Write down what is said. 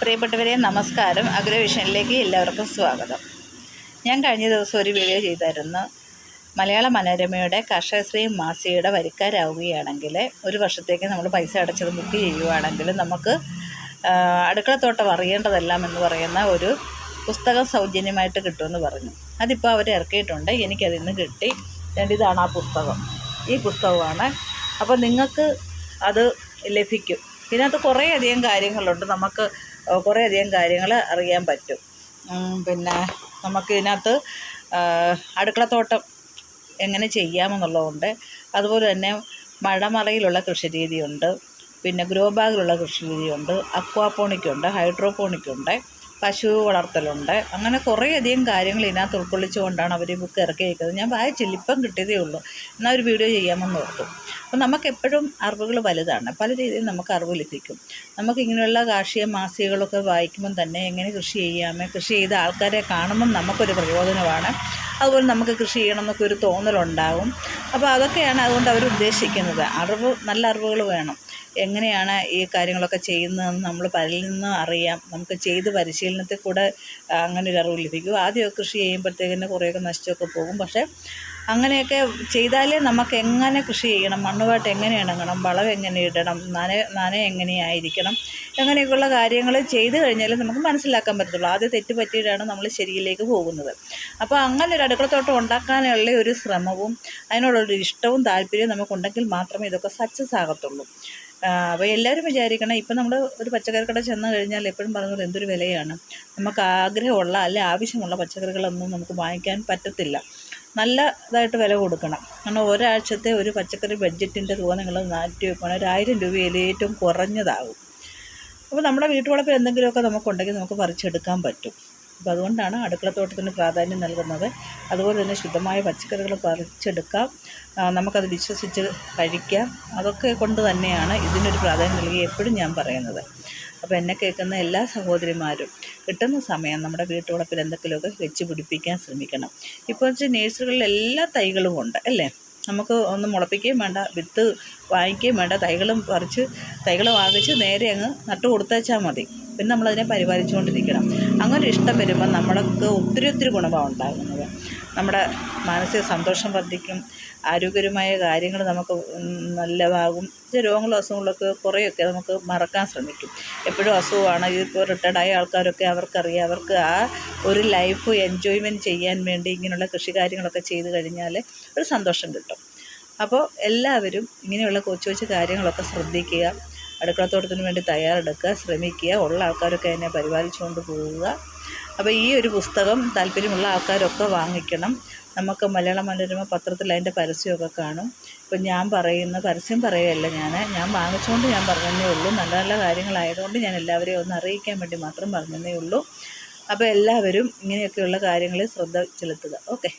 പ്രിയപ്പെട്ടവരെ നമസ്കാരം. അഗ്രവിഷനിലേക്ക് എല്ലാവർക്കും സ്വാഗതം. ഞാൻ കഴിഞ്ഞ ദിവസം ഒരു വീഡിയോ ചെയ്തായിരുന്നു. മലയാള മനോരമയുടെ കർഷകശ്രീ മാസിയുടെ വരിക്കാരാവുകയാണെങ്കിൽ ഒരു വർഷത്തേക്ക് നമ്മൾ പൈസ അടച്ചത് ബുക്ക് ചെയ്യുകയാണെങ്കിൽ നമുക്ക് അടുക്കളത്തോട്ടം അറിയേണ്ടതെല്ലാം എന്ന് പറയുന്ന ഒരു പുസ്തകം സൗജന്യമായിട്ട് കിട്ടുമെന്ന് പറഞ്ഞു. അതിപ്പോൾ അവർ ഇറക്കിയിട്ടുണ്ട്. എനിക്കതിൽ നിന്ന് കിട്ടി. രണ്ടിതാണ് ആ പുസ്തകം. ഈ പുസ്തകമാണ്. അപ്പോൾ നിങ്ങൾക്ക് അത് ലഭിക്കും. ഇതിനകത്ത് കുറേയധികം കാര്യങ്ങളുണ്ട്. നമുക്ക് കുറേയധികം കാര്യങ്ങൾ അറിയാൻ പറ്റും. പിന്നെ നമുക്ക് ഇതിനകത്ത് അടുക്കളത്തോട്ടം എങ്ങനെ ചെയ്യാമെന്നുള്ളതുണ്ട്. അതുപോലെ തന്നെ മഴമറയിലുള്ള കൃഷിരീതിയുണ്ട്. പിന്നെ ഗ്രോ ബാഗിലുള്ള കൃഷിരീതിയുണ്ട്. അക്വാപോണിക്കുണ്ട് ഹൈഡ്രോപോണിക്കുണ്ട്. പശു വളർത്തലുണ്ട്. അങ്ങനെ കുറേയധികം കാര്യങ്ങൾ ഇതിനകത്ത് ഉൾക്കൊള്ളിച്ചുകൊണ്ടാണ് അവർ ഈ ബുക്ക് ഇറക്കിയിരിക്കുന്നത്. ഞാൻ വായിച്ചില്ല ഇപ്പം കിട്ടിയതേ ഉള്ളൂ. എന്നാൽ ഒരു വീഡിയോ ചെയ്യാമെന്ന് ഓർത്തു. അപ്പം നമുക്കെപ്പോഴും അറിവുകൾ വലുതാണ്. പല രീതിയിൽ നമുക്ക് അറിവ് ലഭിക്കും. നമുക്ക് ഇങ്ങനെയുള്ള കാർഷിക മാസികകളൊക്കെ വായിക്കുമ്പം തന്നെ എങ്ങനെ കൃഷി ചെയ്യാമേ കൃഷി ചെയ്ത ആൾക്കാരെ കാണുമ്പം നമുക്കൊരു പ്രയോജനമാണ് അതുപോലെ നമുക്ക് കൃഷി ചെയ്യണം എന്നൊക്കെ ഒരു തോന്നലുണ്ടാകും അപ്പോൾ അതൊക്കെയാണ് അതുകൊണ്ട് അവർ ഉദ്ദേശിക്കുന്നത്. അറിവ് നല്ല അറിവുകൾ വേണം. എങ്ങനെയാണ് ഈ കാര്യങ്ങളൊക്കെ ചെയ്യുന്നതെന്ന് നമ്മൾ പലരിൽ നിന്നും അറിയാം. നമുക്ക് ചെയ്ത് പരിശീലനത്തിൽ കൂടെ ഒരു അറിവ് ലഭിക്കും. ആദ്യമൊക്കെ കൃഷി ചെയ്യുമ്പോഴത്തേക്കിന് കുറേയൊക്കെ നശിച്ചൊക്കെ പോകും. പക്ഷേ അങ്ങനെയൊക്കെ ചെയ്താലേ നമുക്ക് എങ്ങനെ കൃഷി ചെയ്യണം? മണ്ണുമായിട്ട് എങ്ങനെ ഇണങ്ങണം? വളം എങ്ങനെ ഇടണം? നന നന എങ്ങനെയായിരിക്കണം? അങ്ങനെയൊക്കെയുള്ള കാര്യങ്ങൾ ചെയ്തു കഴിഞ്ഞാലേ നമുക്ക് മനസ്സിലാക്കാൻ പറ്റത്തുള്ളൂ. ആദ്യം തെറ്റ് പറ്റിയിട്ടാണ് നമ്മൾ ശരിയിലേക്ക് പോകുന്നത്. അപ്പോൾ അങ്ങനെ ഒരു അടുക്കളത്തോട്ടം ഉണ്ടാക്കാനുള്ള ഒരു ശ്രമവും അതിനോടൊരു ഇഷ്ടവും താല്പര്യവും നമുക്കുണ്ടെങ്കിൽ മാത്രമേ ഇതൊക്കെ സക്സസ് ആകത്തുള്ളൂ. അപ്പോൾ എല്ലാവരും വിചാരിക്കണം ഇപ്പം നമ്മൾ ഒരു പച്ചക്കറി കട ചെന്ന് കഴിഞ്ഞാൽ എപ്പോഴും പറഞ്ഞത് എന്തൊരു വിലയാണ്. നമുക്ക് ആഗ്രഹമുള്ള അല്ലെ ആവശ്യമുള്ള പച്ചക്കറികളൊന്നും നമുക്ക് വാങ്ങിക്കാൻ പറ്റത്തില്ല. നല്ല ഇതായിട്ട് വില കൊടുക്കണം. കാരണം ഒരാഴ്ചത്തെ ഒരു പച്ചക്കറി ബഡ്ജറ്റിന്റെ തുക നിങ്ങൾ മാറ്റി വെക്കുകയാണെങ്കിൽ ഒരു ആയിരം രൂപയിൽ ഏറ്റവും കുറഞ്ഞതാകും. അപ്പോൾ നമ്മുടെ വീട്ടുവളപ്പിൽ എന്തെങ്കിലുമൊക്കെ നമുക്കുണ്ടെങ്കിൽ നമുക്ക് പറിച്ചെടുക്കാൻ പറ്റും. അപ്പോൾ അതുകൊണ്ടാണ് അടുക്കളത്തോട്ടത്തിന് പ്രാധാന്യം നൽകുന്നത്. അതുപോലെ തന്നെ ശുദ്ധമായ പച്ചക്കറികൾ പറിച്ചെടുക്കാം. നമുക്കത് വിശ്വസിച്ച് കഴിക്കാം. അതൊക്കെ കൊണ്ട് തന്നെയാണ് ഇതിനൊരു പ്രാധാന്യം നൽകി എപ്പോഴും ഞാൻ പറയുന്നത്. അപ്പോൾ എന്നെ കേൾക്കുന്ന എല്ലാ സഹോദരിമാരും കിട്ടുന്ന സമയം നമ്മുടെ വീട്ടുവളപ്പിൽ എന്തെങ്കിലുമൊക്കെ വെച്ച് പിടിപ്പിക്കാൻ ശ്രമിക്കണം. ഇപ്പോൾ നേഴ്സറികളിൽ എല്ലാ തൈകളും ഉണ്ട് അല്ലേ? നമുക്ക് ഒന്ന് മുളപ്പിക്കുകയും വേണ്ട വിത്ത് വാങ്ങിക്കുകയും വേണ്ട തൈകളും പറിച്ച് തൈകൾ വാങ്ങിച്ച് നേരെ അങ്ങ് നട്ടു കൊടുത്തേച്ചാൽ മതി. പിന്നെ നമ്മളതിനെ പരിപാലിച്ചുകൊണ്ടിരിക്കണം. അങ്ങനെ ഇഷ്ടം വരുമ്പോൾ നമ്മൾക്ക് ഒത്തിരി ഒത്തിരി ഗുണമാണ് ഉണ്ടാകുന്നത്. നമ്മുടെ മാനസിക സന്തോഷം വർദ്ധിക്കും. ആരോഗ്യകരമായ കാര്യങ്ങൾ നമുക്ക് നല്ലതാകും. രോഗങ്ങളും അസുഖങ്ങളൊക്കെ കുറേയൊക്കെ നമുക്ക് മറക്കാൻ ശ്രമിക്കും. എപ്പോഴും അസുഖമാണ്. ഇതിപ്പോൾ റിട്ടയർഡായ ആൾക്കാരൊക്കെ അവർക്കറിയാം. അവർക്ക് ആ ഒരു ലൈഫ് എൻജോയ്മെന്റ് ചെയ്യാൻ വേണ്ടി ഇങ്ങനെയുള്ള കൃഷി കാര്യങ്ങളൊക്കെ ചെയ്ത് കഴിഞ്ഞാൽ ഒരു സന്തോഷം കിട്ടും. അപ്പോൾ എല്ലാവരും ഇങ്ങനെയുള്ള കൊച്ചു കൊച്ചു കാര്യങ്ങളൊക്കെ ശ്രദ്ധിക്കുക. അടുക്കളത്തോട്ടത്തിന് വേണ്ടി തയ്യാറെടുക്കുക ശ്രമിക്കുക ഉള്ള ആൾക്കാരൊക്കെ അതിനെ പരിപാലിച്ചുകൊണ്ട് പോവുക. അപ്പോൾ ഈ ഒരു പുസ്തകം താല്പര്യമുള്ള ആൾക്കാരൊക്കെ വാങ്ങിക്കണം. നമുക്ക് മലയാള മനോരമ പത്രത്തിൽ അതിന്റെ പരസ്യമൊക്കെ കാണും. ഇപ്പം ഞാൻ പറയുന്ന പരസ്യം പറയുകയല്ല ഞാൻ. ഞാൻ വാങ്ങിച്ചുകൊണ്ട് ഞാൻ പറഞ്ഞതേ ഉള്ളൂ. നല്ല നല്ല കാര്യങ്ങളായതുകൊണ്ട് ഞാൻ എല്ലാവരെയും ഒന്ന് അറിയിക്കാൻ വേണ്ടി മാത്രം പറഞ്ഞതേ ഉള്ളൂ. അപ്പോൾ എല്ലാവരും ഇങ്ങനെയൊക്കെയുള്ള കാര്യങ്ങളിൽ ശ്രദ്ധ ചെലുത്തുക. ഓക്കെ.